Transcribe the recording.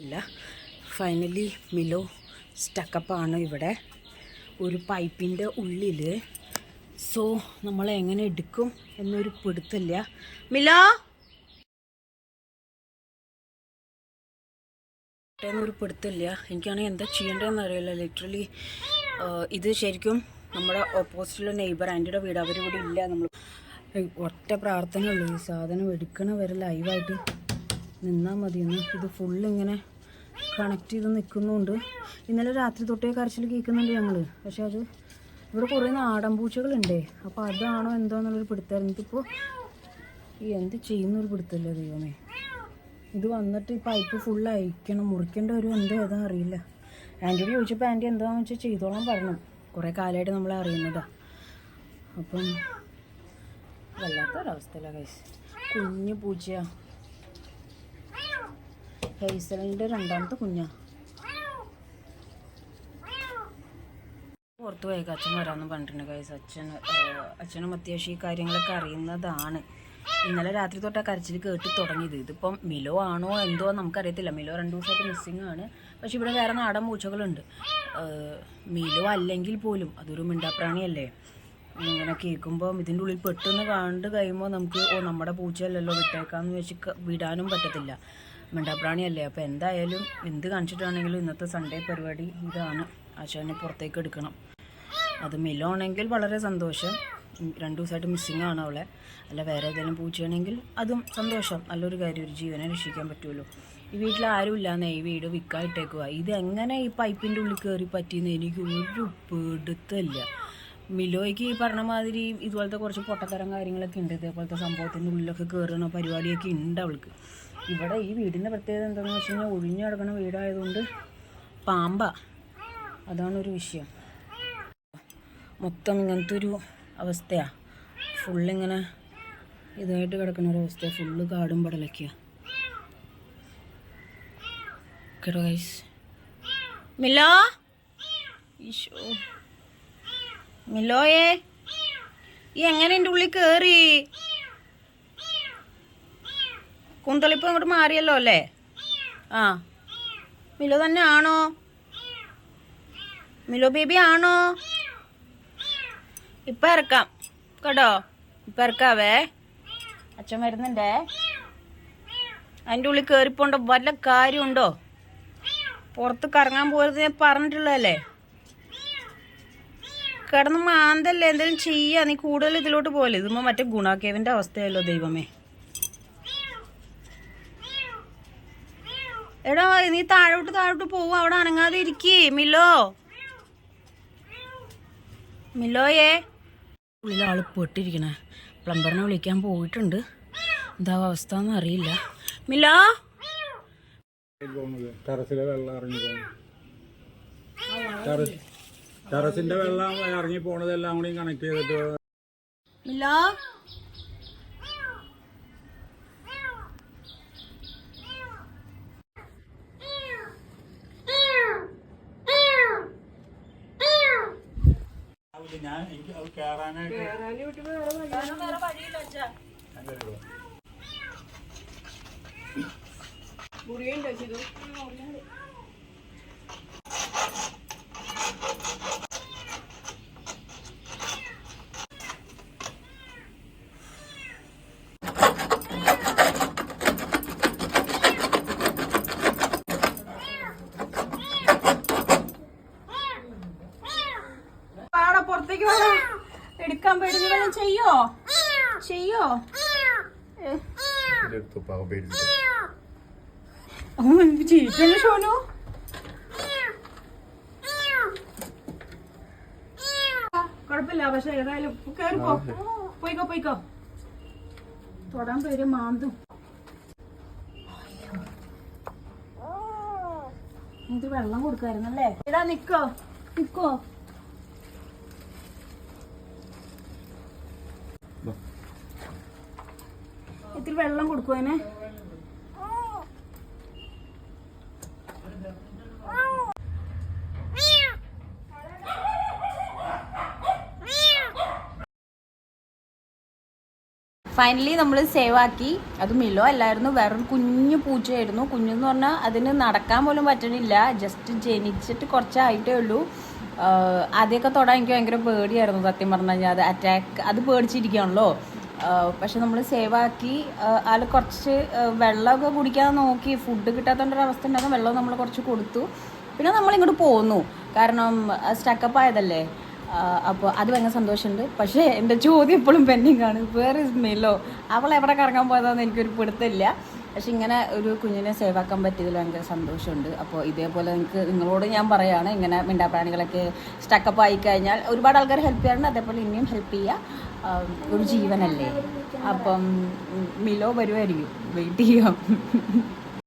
ഇല്ല. Finally Milo സ്റ്റക്കപ്പാണ് ഇവിടെ. ഒരു പൈപ്പിന്റെ ഉള്ളിൽ സോ നമ്മൾ എങ്ങനെ എടുക്കും എന്നൊരു പിടുത്തില്ല. മിലോ! എന്നൊരു പിടുത്തില്ല. എനിക്കാണെങ്കിൽ എന്താ ചെയ്യേണ്ടതെന്ന് അറിയില്ല. ലിറ്ററലി ഇത് ശരിക്കും നമ്മുടെ ഓപ്പോസിറ്റുള്ള നെയ്ബർ ആന്റിയുടെ വീട് അവരിവിടെ ഇല്ല. നമ്മൾ ഒറ്റ പ്രാർത്ഥനയുള്ളൂ ഈ സാധനം എടുക്കണ വരെ ലൈവായിട്ട് നിന്നാൽ മതിയെന്ന്. ഇത് ഫുള്ള് ഇങ്ങനെ കണക്ട് ചെയ്ത് നിൽക്കുന്നുണ്ട് ഇന്നലെ രാത്രി തൊട്ടേ കരച്ചിൽ കേൾക്കുന്നുണ്ട് ഞങ്ങൾ പക്ഷെ അത് ഇവിടെ കുറേ നാടൻ പൂച്ചകളുണ്ടേ. അപ്പോൾ അതാണോ എന്തോ എന്നുള്ളൊരു പിടുത്തമായിരുന്നു എനിക്കിപ്പോൾ എന്ത് ചെയ്യുന്നൊരു പിടുത്തല്ല ദൈവമേ. ഇത് വന്നിട്ട് ഈ പൈപ്പ് ഫുൾ അയക്കണം. മുറിക്കേണ്ട ഒരു എന്തോ ഏതാ അറിയില്ല. ആന്റിയോട് ചോദിച്ചപ്പോൾ ആന്റി എന്താണെന്ന് വെച്ചാൽ ചെയ്തോളാൻ പറഞ്ഞു. കുറേ കാലമായിട്ട് നമ്മളെ അറിയുന്നതാ. അപ്പം വല്ലാത്തൊരവസ്ഥയില്ല കൈസ് കുഞ്ഞു പൂച്ചയാ. ഹെയ്സലിന്റെ രണ്ടാമത്തെ കുഞ്ഞാ. പുറത്ത് പോയേക്ക് അച്ഛൻ വരാമെന്ന് പറഞ്ഞിട്ടുണ്ട് കൈസ് അച്ഛൻ അച്ഛനും അത്യാവശ്യം ഈ കാര്യങ്ങളൊക്കെ അറിയുന്നതാണ്. ഇന്നലെ രാത്രി തൊട്ടാ കരച്ചിൽ കേട്ട് തുടങ്ങിയത്. ഇതിപ്പം മിലോ ആണോ എന്തോ നമുക്കറിയത്തില്ല. മിലോ രണ്ട് ദിവസമായിട്ട് മിസ്സിങ് ആണ്. പക്ഷെ ഇവിടെ വേറെ നാടൻ പൂച്ചകളുണ്ട്. മിലോ അല്ലെങ്കിൽ പോലും അതൊരു മിണ്ടാപ്രാണിയല്ലേ? ഇങ്ങനെ കേൾക്കുമ്പോൾ ഇതിന്റെ ഉള്ളിൽ പെട്ടെന്ന് കണ്ട് കഴിയുമ്പോൾ നമുക്ക് ഓ നമ്മുടെ പൂച്ചയല്ലല്ലോ വിട്ടേക്കാന്ന് വെച്ച് വിടാനും പറ്റത്തില്ല. മിണ്ടാപ്രാണിയല്ലേ അപ്പോൾ എന്തായാലും എന്ത് കാണിച്ചിട്ടാണെങ്കിലും ഇന്നത്തെ സൺഡേ പരിപാടി ഇതാണ്. ആശാനെ പുറത്തേക്ക് എടുക്കണം. അത് മിലോണെങ്കിൽ വളരെ സന്തോഷം. രണ്ട് ദിവസമായിട്ട് മിസ്സിങ് ആണ് അവളെ. അല്ല വേറെ ഏതെങ്കിലും പൂച്ചയാണെങ്കിൽ അതും സന്തോഷം. നല്ലൊരു കാര്യം ഒരു ജീവനെ രക്ഷിക്കാൻ പറ്റുമല്ലോ ഈ വീട്ടിൽ ആരും ഇല്ലാന്നേ ഈ വീട് വിൽക്കായിട്ടേക്കുക ഇത് എങ്ങനെ ഈ പൈപ്പിന്റെ ഉള്ളിൽ കയറി പറ്റിയെന്ന് എനിക്ക് ഒരു പിടുത്തമില്ല മിലോയ്ക്ക് ഈ പറഞ്ഞ മാതിരി ഇതുപോലത്തെ കുറച്ച് പൊട്ടത്തരം കാര്യങ്ങളൊക്കെ ഉണ്ട്. ഇതേപോലത്തെ സംഭവത്തിന്റെ ഉള്ളിലൊക്കെ കയറുന്ന പരിപാടിയൊക്കെ ഉണ്ട് അവൾക്ക്. ഇവിടെ ഈ വീടിന്റെ പ്രത്യേകത എന്താണെന്ന് വെച്ച് കഴിഞ്ഞാൽ ഒഴിഞ്ഞു കിടക്കുന്ന വീടായതുകൊണ്ട് പാമ്പ. അതാണ് ഒരു വിഷയം. മൊത്തം ഇങ്ങനത്തെ ഒരു അവസ്ഥയാണ് ഫുള്ളിങ്ങനെ ഇതായിട്ട് കിടക്കുന്ന ഒരു അവസ്ഥയാണ് ഫുള്ള് കാടും പടലൊക്കെയാണ് കേട്ടോ മിലോയേ? ഈ എങ്ങനെ എന്റെ ഉള്ളിൽ കയറി കുന്തളിപ്പ് അങ്ങോട്ട് മാറിയല്ലോ അല്ലേ? ആ. മിലോ തന്നെ ആണോ? മിലോ ബേബി ആണോ? ഇപ്പൊ ഇറക്കാം. കേട്ടോ? ഇപ്പൊ ഇറക്കാവേ. അച്ഛൻ വരുന്നുണ്ടേ? അതിന്റെ ഉള്ളിൽ കേറിപ്പോണ്ട വല്ല കാര്യമുണ്ടോ? പുറത്ത് കറങ്ങാൻ പോകരുത് ഞാൻ പറഞ്ഞിട്ടുള്ളതല്ലേ? കിടന്ന് മാന്തല്ലേ? എന്തെങ്കിലും ചെയ്യാ? നീ കൂടുതൽ ഇതിലോട്ട് പോലെ ഇതുമ്പോ മറ്റേ ഗുണാക്കേവിന്റെ അവസ്ഥയല്ലോ ദൈവമേ. എടാ നീ താഴോട്ട് താഴോട്ട് പോവും അവിടെ അനങ്ങാതെ ഇരിക്കേ. മിലോ. മിലോയേ. ഉള്ളിൽ ആൾ പെട്ടിരിക്കണേ. പ്ലംബറിനെ വിളിക്കാൻ പോയിട്ടുണ്ട്. എന്താ അവസ്ഥ എന്ന് അറിയില്ല. പോകുന്നത് ടെറസിലെ വെള്ളം ഇറങ്ങി പോകുന്നു ടെറസ് ടെറസിന്റെ വെള്ളം ഇറങ്ങി പോണതെല്ലാം കൂടി കണക്ട് ചെയ്തിട്ട് മില്ലോ ഞാൻ എനിക്ക് അത് കയറാനായിട്ട് പാടാ പുറത്തേക്ക് വേണം എടുക്കാൻ പേടി ചെയ്യോ? ചെയ്യോ? ചീറ്റല്ലേ ഷോനു? കുഴപ്പമില്ല പക്ഷെ ഏതായാലും കേറിപ്പോ പോയിക്കോ പോയിക്കോ. തൊടാൻ പേര് മാന്തും. ഇത് വെള്ളം കൊടുക്കായിരുന്നല്ലേ? ഇടാ നിക്കോ? നിക്കോ? ഇത്തിരി വെള്ളം കൊടുക്കുവോ അതിനെ. ഫൈനലി നമ്മൾ സേവ് ആക്കി. അത് മിലോ അല്ലായിരുന്നു വേറൊരു കുഞ്ഞു പൂച്ചയായിരുന്നു. കുഞ്ഞെന്ന് പറഞ്ഞാൽ അതിന് നടക്കാൻ പോലും പറ്റണില്ല. ജസ്റ്റ് ജനിച്ചിട്ട് കുറച്ചായിട്ടേ ഉള്ളൂ. ആദ്യമൊക്കെ തൊടാൻ എനിക്ക് ഭയങ്കര പേടിയായിരുന്നു സത്യം പറഞ്ഞു കഴിഞ്ഞാൽ അത് അറ്റാക്ക് അത് പേടിച്ചിരിക്കുകയാണല്ലോ. പക്ഷെ നമ്മൾ സേവ് ആക്കി അതിൽ കുറച്ച് വെള്ളമൊക്കെ കുടിക്കാൻ നോക്കി ഫുഡ് കിട്ടാത്തതിന്റെ ഒരു അവസ്ഥ ഉണ്ടാകും വെള്ളം നമ്മൾ കുറച്ച് കൊടുത്തു. പിന്നെ നമ്മൾ ഇങ്ങോട്ട് പോന്നു. കാരണം സ്റ്റക്കപ്പ് ആയതല്ലേ? അപ്പോൾ അത് ഭയങ്കര സന്തോഷമുണ്ട്. പക്ഷേ എന്റെ ചോദ്യം എപ്പോഴും പെൻഡിങ് ആണ്. വേറെ സ്മെല്ലോ അവൾ എവിടെ കറങ്ങാൻ പോയതാണെന്ന് എനിക്കൊരു പിടുത്തമില്ല. പക്ഷെ ഇങ്ങനെ ഒരു കുഞ്ഞിനെ സേവ് ആക്കാൻ പറ്റിയതിൽ ഭയങ്കര സന്തോഷമുണ്ട്. അപ്പോൾ ഇതേപോലെ നിങ്ങൾക്ക് നിങ്ങളോട് ഞാൻ പറയുകയാണ് ഇങ്ങനെ മിണ്ടാപ്രാണികളൊക്കെ സ്റ്റക്കപ്പ് ആയി കഴിഞ്ഞാൽ ഒരുപാട് ആൾക്കാർ ഹെൽപ്പ് ചെയ്യാറുണ്ട്. അതേപോലെ ഇനിയും ഹെൽപ്പ് ചെയ്യുക ഒരു ജീവനല്ലേ? അപ്പം മിലോ വരുമായിരിക്കും വെയിറ്റ് ചെയ്യാം.